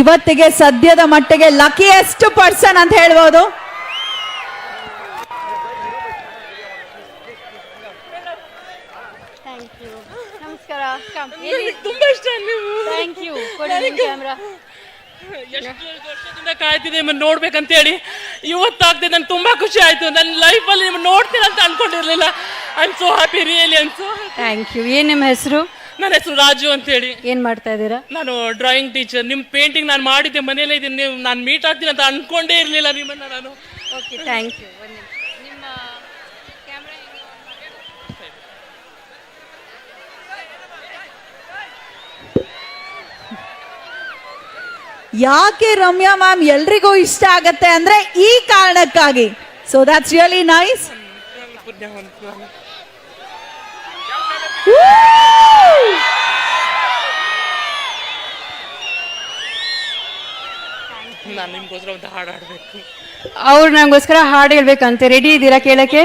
ಇವತ್ತಿಗೆ ಸದ್ಯದ ಮಟ್ಟಿಗೆ ಲಕಿಯೆಸ್ಟ್ ಪರ್ಸನ್ ಅಂತ ಹೇಳ್ಬೋದು. ಥ್ಯಾಂಕ್ ಯು ನಮಸ್ಕಾರ. ತುಂಬಾ ಇಷ್ಟ ನೀವು ಥ್ಯಾಂಕ್ ಯು ಕ್ಯಾಮ್ರಾ ವರ್ಷದಿಂದ ಕಾಯ್ತಿದ್ದೆ ನಿಮ್ಮನ್ನ ನೋಡ್ಬೇಕಂತ ಹೇಳಿ. ಇವತ್ತಾಗ್ತಿದೆ ನಂಗೆ ತುಂಬಾ ಖುಷಿ ಆಯ್ತು. ನನ್ನ ಲೈಫಲ್ಲಿ ನಿಮ್ಮನ್ನ ನೋಡ್ತೀನಿ ಅಂತ ಅನ್ಕೊಂಡಿರ್ಲಿಲ್ಲ. I am so happy really I so thank you ಏನ್ ನಿಮ್ಮ ಹೆಸರು? ನನ್ನ ಹೆಸರು ರಾಜು ಅಂತ ಹೇಳಿ ಏನ್ ಮಾಡ್ತಾ ಇದ್ದೀರಾ? ನಾನು ಡ್ರಾಯಿಂಗ್ ಟೀಚರ್ ನಿಮ್ಮ ಪೇಂಟಿಂಗ್ ನಾನು ಮಾಡಿದ್ದೆ ಮನೇಲೆ ಇದ್ದೀನಿ. ನೀವು ನಾನು ಮೀಟ್ ಆಗ್ತೀನಿ ಅಂತ ಅನ್ಕೊಂಡೇ ಇರಲಿಲ್ಲ ನಿಮ್ಮನ್ನ ನಾನು. ಓಕೆ ಥ್ಯಾಂಕ್ ಯು ನಿಮ್ಮ ಯಾಕೆ ರಮ್ಯಾ ಮ್ಯಾಮ್ ಎಲ್ರಿಗೂ ಇಷ್ಟ ಆಗತ್ತೆ ಅಂದ್ರೆ ಈ ಕಾರಣಕ್ಕಾಗಿ? ಸೊ ದಟ್ಸ್ ರಿಯಲಿ ನೈಸ್ ನಾನು. ನಿಮ್ಗೋಸ್ಕರ ಒಂದು ಹಾಡು ಹಾಡಬೇಕು. ಅವ್ರು ನಂಗೋಸ್ಕರ ಹಾಡು ಹೇಳ್ಬೇಕಂತೆ. ರೆಡಿ ಇದ್ದೀರಾ ಕೇಳಕ್ಕೆ?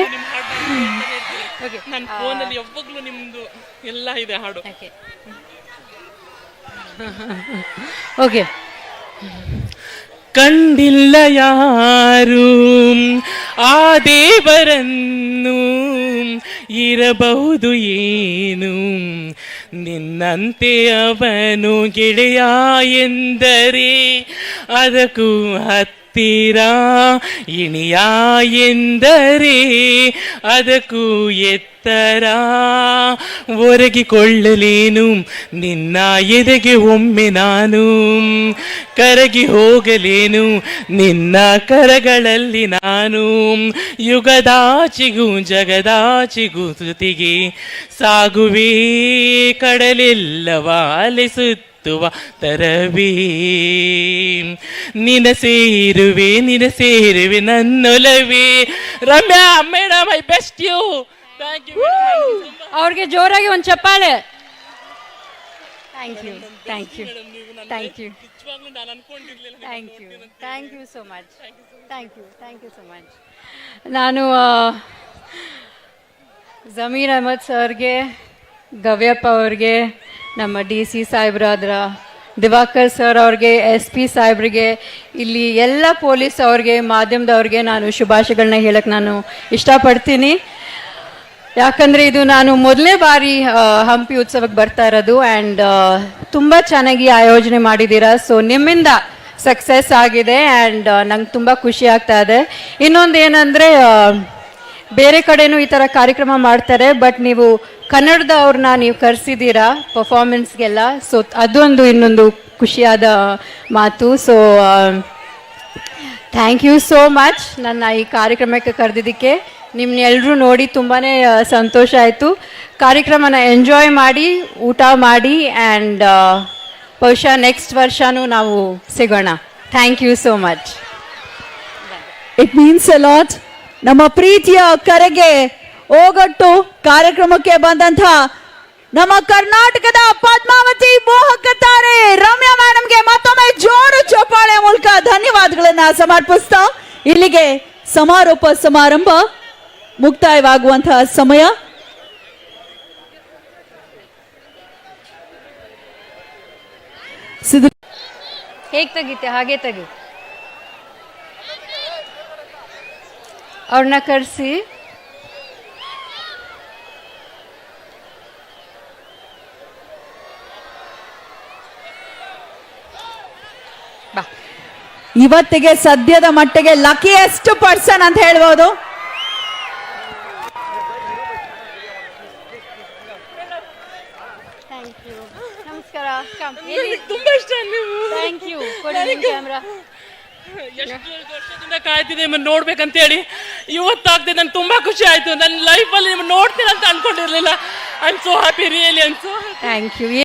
ಓಕೆ ನನ್ನ ಫೋನಲ್ಲಿ ಯಾವಾಗಲೂ ನಿಮ್ದು ಎಲ್ಲ ಇದೆ ಹಾಡು. ಓಕೆ ಓಕೆ ಕಂಡಿಲ್ಲ ಯಾರು ಆ ದೇವರನ್ನು? ಇರಬಹುದು ಏನು? ನಿನ್ನಂತೆ ಅವನು ಗೆಳೆಯ ಎಂದರೆ ಅದಕ್ಕೂ ಹತ್ತಿರ ಇಣಿಯ ಎಂದರೆ ಅದಕ್ಕೂ ಎತ್ತರ? ಒರಗಿಕೊಳ್ಳಲೇನು, ನಿನ್ನ ಎದೆಗೆ ಒಮ್ಮೆ ನಾನು? ಕರಗಿ ಹೋಗಲೇನು, ನಿನ್ನ ಕರಗಳಲ್ಲಿ ನಾನು? ಯುಗದಾಚಿಗೂ ಜಗದಾಚಿಗೂ ಶ್ರುತಿಗೆ ಸಾಗುವೇ, ಕಡಲೆಲ್ಲವ ಅಲೆಸುತ್ತುವ ತರವೇ ನಿನ ಸೇರುವೆ ನಿನ ಸೇರುವೆ ನನ್ನೊಲವೇ Ramya madam I best you thank you ಅವ್ರಿಗೆ ಜೋರಾಗಿ ಒಂದು ಚಪ್ಪಾಳೆ thank you thank you thank you ನಿಜವಾಗ್ಲೂ ನಾನು ಅನ್ಕೊಂಡಿರ್ಲಿಲ್ಲ thank you thank you so much thank you thank you so much ನಾನು ಆ, ಜಮೀರ್ ಅಹಮದ್ ಸರ್ಗೆ ಗವ್ಯಪ್ಪ ಅವ್ರಿಗೆ ನಮ್ಮ ಡಿ ಸಿ ಸಾಹೇಬ್ರಾದ್ರ ದಿವಾಕರ್ ಸರ್ ಅವ್ರಿಗೆ ಎಸ್ ಪಿ ಸಾಹೇಬ್ರಿಗೆ, ಇಲ್ಲಿ ಎಲ್ಲ ಪೊಲೀಸ್ ಅವ್ರಿಗೆ, ಮಾಧ್ಯಮದವ್ರಿಗೆ ನಾನು ಶುಭಾಶಯಗಳನ್ನ ಹೇಳಕ್ಕೆ ನಾನು ಇಷ್ಟಪಡ್ತೀನಿ. ಯಾಕಂದರೆ ಇದು ನಾನು ಮೊದಲನೇ ಬಾರಿ ಹಂಪಿ ಉತ್ಸವಕ್ಕೆ ಬರ್ತಾ ಇರೋದು ಆ್ಯಂಡ್ ತುಂಬ ಚೆನ್ನಾಗಿ ಆಯೋಜನೆ ಮಾಡಿದ್ದೀರಾ. ಸೊ ನಿಮ್ಮಿಂದ ಸಕ್ಸಸ್ ಆಗಿದೆ ಆ್ಯಂಡ್ ನಂಗೆ ತುಂಬ ಖುಷಿ ಆಗ್ತಾ ಇದೆ. ಇನ್ನೊಂದು ಏನಂದರೆ ಬೇರೆ ಕಡೆನೂ ಈ ಥರ ಕಾರ್ಯಕ್ರಮ ಮಾಡ್ತಾರೆ ಬಟ್ ನೀವು ಕನ್ನಡದವ್ರನ್ನ ನೀವು ಕರೆಸಿದ್ದೀರಾ ಪರ್ಫಾರ್ಮೆನ್ಸ್ಗೆಲ್ಲ ಸೊ ಅದೊಂದು ಇನ್ನೊಂದು ಖುಷಿಯಾದ ಮಾತು. So thank you so much ನನ್ನ ಈ ಕಾರ್ಯಕ್ರಮಕ್ಕೆ ಕರೆದಿದ್ದಕ್ಕೆ. ನಿಮ್ಮನ್ನೆಲ್ಲರೂ ನೋಡಿ ತುಂಬಾ ಸಂತೋಷ ಆಯಿತು. ಕಾರ್ಯಕ್ರಮನ ಎಂಜಾಯ್ ಮಾಡಿ, ಊಟ ಮಾಡಿ ಆ್ಯಂಡ್ ಬಹುಶಃ ನೆಕ್ಸ್ಟ್ ವರ್ಷನೂ ನಾವು ಸಿಗೋಣ. Thank you so much it means a lot ನಮ್ಮ ಪ್ರೀತಿಯ ಕರೆಗೆ ಓಗಟ್ಟು ಕಾರ್ಯಕ್ರಮಕ್ಕೆ ಬಂದಂತ ನಮ್ಮ ಕರ್ನಾಟಕದ ಪದ್ಮಾವತಿ ಮೋಹಕ ತಾರೆ ರಮ್ಯಾ ಮೇಡಮ್ಗೆ ಮತ್ತೊಮ್ಮೆ ಜೋರು ಚೋಪಾಳೆ ಮೂಲಕ ಧನ್ಯವಾದಗಳನ್ನ ಸಮರ್ಪಿಸ್ತಾ ಇಲ್ಲಿಗೆ ಸಮಾರೋಪ ಸಮಾರಂಭ ಮುಕ್ತಾಯವಾಗುವಂತಹ ಸಮಯ. ಹೇಗೆ ತೆಗಿತೆ? ಹಾಗೆ ತೆಗಿ. ಅವ್ರನ್ನ ಕರೆಸಿ. ಬಾ. ಇವತ್ತಿಗೆ ಸದ್ಯದ ಮಟ್ಟಿಗೆ ಲಕಿಯೆಸ್ಟ್ ಪರ್ಸನ್ ಅಂತ ಹೇಳ್ಬೋದು. ಥ್ಯಾಂಕ್ ಯು ನಮಸ್ಕಾರ. ತುಂಬಾ ಇಷ್ಟ ನೀವು. ಥ್ಯಾಂಕ್ ಯು ಕ್ಯಾಮ್ರಾ ಎಷ್ಟು ವರ್ಷದಿಂದ ನಿಮ್ಮನ್ನ ನೋಡ್ಬೇಕಂತ ಹೇಳಿ ಇವತ್ತಾಗ್ದೆ ನನ್ಗೆ ತುಂಬ ಖುಷಿ ಆಯಿತು. ನನ್ನ ಲೈಫಲ್ಲಿ ನಿಮ್ಮ ನೋಡ್ತೀನಿ ಅಂತ ಅನ್ಕೊಂಡಿರ್ಲಿಲ್ಲ. I am so happy really I so thank you